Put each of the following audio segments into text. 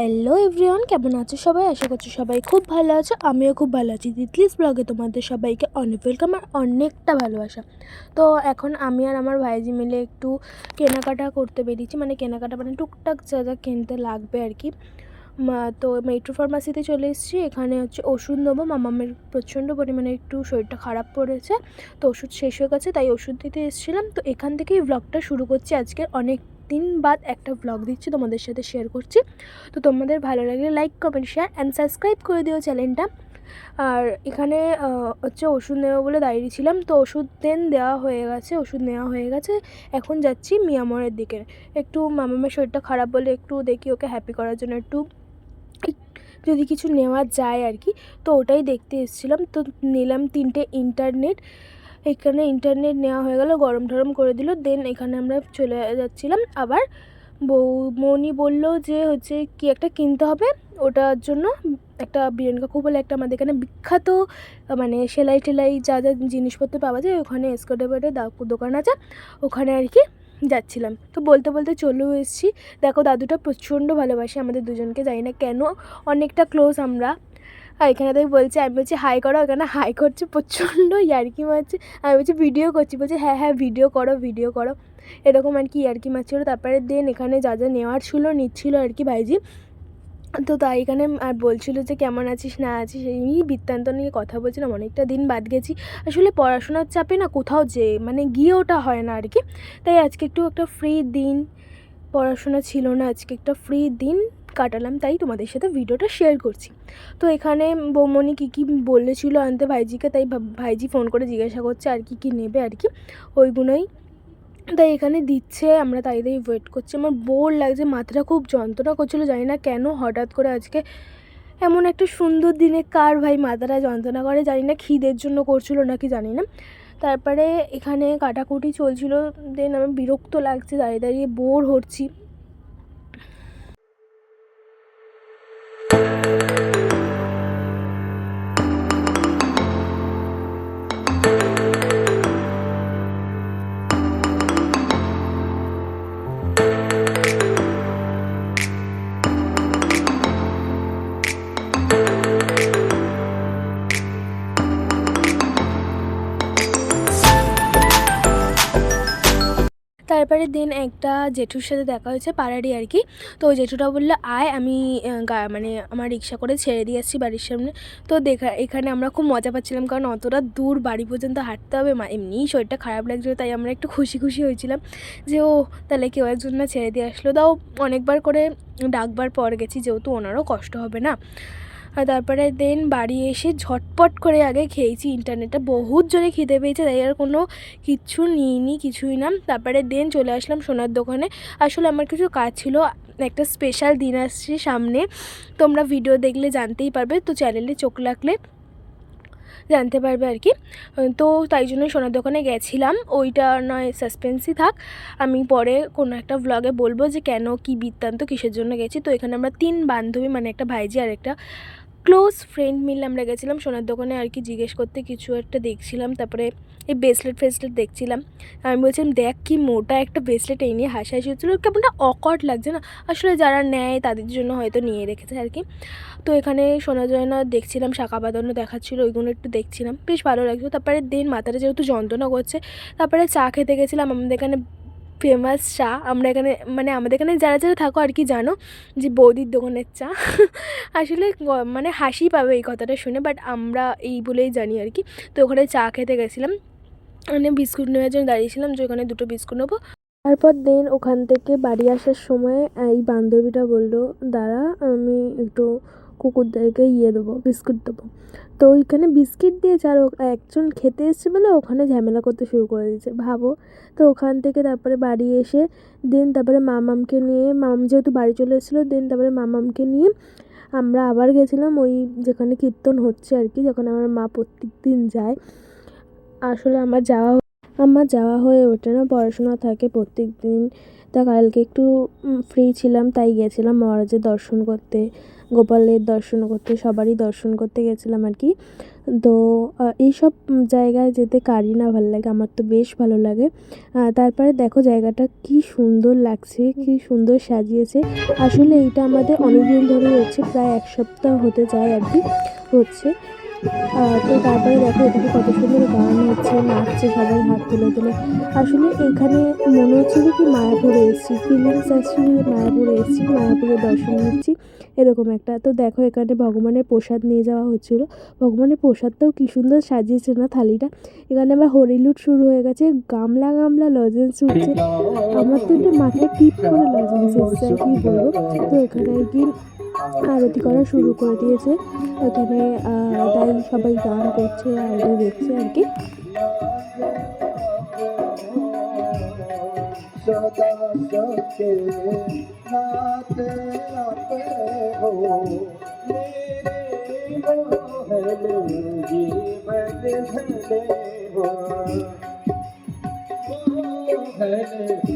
Hello everyone কেমন আছো সবাই? আশা করছি সবাই খুব ভালো আছো। আমিও খুব ভালো আছি। তিতলিস ব্লগে তোমাদের সবাইকে অনেক ওয়েলকাম আর অনেকটা ভালোবাসা। তো এখন আমি আর আমার ভাইজি মিলে একটু কেনাকাটা করতে বেরিয়েছি। মানে কেনাকাটা মানে টুকটাক যা যা কিনতে লাগবে আর কি। তো মেট্রো ফার্মাসিতে চলে এসেছি। এখানে হচ্ছে ওষুধ নেব। মামামের প্রচণ্ড পরিমাণে একটু শরীরটা খারাপ পড়েছে। তো ওষুধ শেষ হয়ে গেছে, তাই ওষুধ দিতে এসেছিলাম। তো এখান থেকেই ব্লগটা শুরু করছি। আজকে অনেক দিন বাদ একটা ব্লগ দিচ্ছি তোমাদের সাথে শেয়ার করছি। তো তোমাদের ভালো লাগলে like comment share and subscribe করে দিও চ্যানেলটা আর এখানে হচ্ছে ওষুধ নেব বলে দাঁড়িয়েছিলাম তো ওষুধ দেন দেওয়া হয়ে গেছে, ওষুধ নেওয়া হয়ে গেছে। এখন যাচ্ছি মিয়ামরের দিকে। একটু মামামের শরীরটা খারাপ বলে একটু দেখি ওকে হ্যাপি করার জন্য একটু। যদি কিছু নেওয়া যায় আর কি, তো ওটাই দেখতে এসেছিলাম। তো নিলাম তিনটে ইন্টারনেট এখানে ইন্টারনেট নেওয়া হয়ে গেল, গরম টরম করে দিল দেন এখানে আমরা চলে যাচ্ছিলাম। আবার বৌমনি বলল যে হচ্ছে কি একটা কিনতে হবে, ওটার জন্য একটা বীরেন কাকু বলে একটা আমাদের এখানে বিখ্যাত মানে সেলাই টেলাই যা যা জিনিসপত্র পাওয়া যায়, ওখানে এসকোটেবারে দোকান আছে, ওখানে আর কি যাচ্ছিলাম। তো বলতে বলতে চলেও এসেছি। দেখো দাদুটা প্রচণ্ড ভালোবাসে আমাদের দুজনকে, জানি না কেন, অনেকটা ক্লোজ আমরা। আর এখানে তাই বলছে, আমি বলছি হাই করো। এখানে হাই করছে প্রচণ্ড ইয়ার্কি মারছে। আমি বলছি ভিডিও করছি। বলছে হ্যাঁ হ্যাঁ ভিডিও করো ভিডিও করো। এরকম আর কি ইয়ার্কি মারছিল। তারপরে দেন এখানে যা যা নেওয়ার ছিল, নিচ্ছিল আর কি ভাইজি। তো তাই এখানে আর বলছিল যে, কেমন আছিস, না আছিস? এই বৃত্তান্ত নিয়ে কথা বলছিলাম। অনেকটা দিন বাদ গেছি। আসলে পড়াশোনার চাপে না কোথাও যে মানে গিয়ে ওটা হয় না আর কি। তাই আজকে একটু একটা ফ্রি দিন, পড়াশোনা ছিল না, আজকে একটা ফ্রি দিন কাটালাম, তাই তোমাদের সাথে ভিডিওটা শেয়ার করছি। তো এখানে বৌমনি কী কী বলেছিল আনতে ভাইজিকে, তাই ভাইজি ফোন করে জিজ্ঞাসা করছে আর কি কী নেবে আর কি, ওইগুলোই। তাই এখানে দিচ্ছে, আমরা তাই তাই ওয়েট করছি। আমার বোর লাগছে, মাথাটা খুব যন্ত্রণা করছিল, জানি না কেন হঠাৎ করে আজকে এমন একটা সুন্দর দিনে কার ভাই মাথাটা যন্ত্রণা করে, জানি না খিদের জন্য করছিল নাকি জানি না। তারপরে এখানে কাটাকুটি চলছিল, দেন আমার বিরক্ত লাগছে, দাঁড়িয়ে দাঁড়িয়ে বোর হচ্ছি। তারপরে দিন একটা জেঠুর সাথে দেখা হয়েছে পাড়ারই আর কি। তো জেঠুটা বলল, আয়, আমি মানে আমার রিক্সা করে ছেড়ে দিয়ে আসছি বাড়ির সামনে। তো দেখা, এখানে আমরা খুব মজা পাচ্ছিলাম, কারণ অতটা দূর বাড়ি পর্যন্ত হাঁটতে হবে। এমনিই শরীরটা খারাপ লাগছিল, তাই আমরা একটু খুশি খুশি হয়েছিলাম যে, ও, তাহলে কেউ একজন না ছেড়ে দিয়ে আসলো। তাও অনেকবার করে ডাকবার পর গেছি, যেহেতু ওনারও কষ্ট হবে না। আর তারপরে দেন বাড়ি এসে ঝটপট করে আগে খেয়েছি। ইন্টারনেটটা বহুত জোরে খিদে পেয়েছে, তাই আর কোনো কিচ্ছু নিইনি, কিছুই না। তারপরে দেন চলে আসলাম সোনার দোকানে। আসলে আমার কিছু কাজ ছিল, একটা স্পেশাল দিন আসছে সামনে। তোমরা ভিডিও দেখলে জানতেই পারবে, তো চ্যানেলে চোখ লাগলে জানতে পারবে আর কি। তো তাই জন্য সোনার দোকানে গেছিলাম। ওইটা নয় সাসপেন্সই থাক। আমি পরে কোনো একটা ভ্লগে বলব যে কেন, কী বৃত্তান্ত, কিসের জন্য গেছি। তো এখানে আমরা তিন বান্ধবী মানে একটা ভাইজি আর একটা ক্লোজ ফ্রেন্ড মিলে আমরা গেছিলাম। সোনার দোকানে আর কি জিজ্ঞেস করতে কিছু একটা দেখছিলাম, তারপরে এই ব্রেসলেট ফ্রেসলেট দেখছিলাম। আমি বলছিলাম, দেখ কি মোটা একটা ব্রেসলেট এই নিয়ে হাসাহাসি হচ্ছিল। কেমনটা অকট লাগছে না? আসলে যারা নেয় তাদের জন্য হয়তো নিয়ে রেখেছে আর কি। তো এখানে সোনা জয়না দেখছিলাম, শাখা বাঁধানো দেখাচ্ছিলো, ওইগুলো একটু দেখছিলাম। বেশ ভালো লাগছিল। তারপরে দেন মাথাটা যেহেতু যন্ত্রণা করছে, তারপরে চা খেতে গেছিলাম। আমাদের এখানে ফেমাস চা। আমরা এখানে মানে আমাদের এখানে যারা যারা থাকো আর কি জানো যে বৌদির দোকানের চা। আসলে মানে হাসি পাবে এই কথাটা শুনে বাট আমরা এই বলেই জানি আর কি। তো ওখানে চা খেতে গেছিলাম। মানে বিস্কুট নেওয়ার জন্য দাঁড়িয়েছিলাম যে ওখানে দুটো বিস্কুট নেব। তারপর দেন ওখান থেকে বাড়ি আসার সময় এই বান্ধবীটা বলল, দাঁড়া, আমি একটু কুকুরদেরকে ইয়ে দেবো, বিস্কুট দেবো। তো ওইখানে বিস্কিট দিয়েছে আর একজন খেতে এসছে বলে ওখানে ঝামেলা করতে শুরু করে দিয়েছে, ভাবো। তো ওখান থেকে তারপরে বাড়ি এসে, দেন তারপরে মামামকে নিয়ে, মাম যেহেতু বাড়ি চলে এসেছিল, দেন তারপরে মামামকে নিয়ে আমরা আবার গেছিলাম ওই যেখানে কীর্তন হচ্ছে আর কি, যখন আমার মা প্রত্যেক দিন যায়। আসলে আমার যাওয়া আমার যাওয়া হয়ে ওঠে না, পড়াশোনা থাকে প্রত্যেক দিন তা কালকে একটু ফ্রি ছিলাম, তাই গেছিলাম মহারাজের দর্শন করতে। গোপালের দর্শন করতে, সবারই দর্শন করতে গেছিলাম আর কি। তো এইসব জায়গায় যেতে কারই না ভালো লাগে, আমার তো বেশ ভালো লাগে। তারপরে দেখো জায়গাটা কি সুন্দর লাগছে, কি সুন্দর সাজিয়েছে। আসলে এইটা আমাদের অনেক দিন ধরে হচ্ছে, প্রায় এক সপ্তাহ হতে যায় আর কি, হচ্ছে। তো তারপরে দেখো এদিকে কত সুন্দর গান হচ্ছে, নাচছে সবাই হাত তুলে তুলে। আসলে এখানে মনে হচ্ছিল কি মায়াপুরে এসেছি ফিলিংস আসছে মায়াপুরে এসেছি, মায়াপুরে দর্শন নিচ্ছি। এরকম একটা। তো দেখো এখানে ভগবানের প্রসাদ নিয়ে যাওয়া হচ্ছিল। ভগবানের প্রসাদটাও কী সুন্দর সাজিয়েছে না থালিটা? এখানে আবার হরিলুট শুরু হয়ে গেছে, গামলা গামলা লজেন্স উঠছে আমার তো একটু মাথায় টিপ করে লজেন্স এসছে কি বলব। তো এখানে কি আরতি করা শুরু করে দিয়েছে। এখানে তাই সবাই গান করছে আরতি দেখছে আর কি। সদা সকে हाथे आते हो मेरे मोहन जीवन धने हो मोहन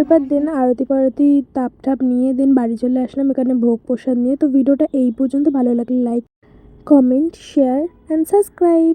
তারপর দেন আরতি পারতি তাপ টাপ নিয়ে দেন বাড়ি চলে আসলাম, এখানে ভোগ প্রসাদ নিয়ে। তো ভিডিওটা এই পর্যন্ত, ভালো লাগলে like comment share and subscribe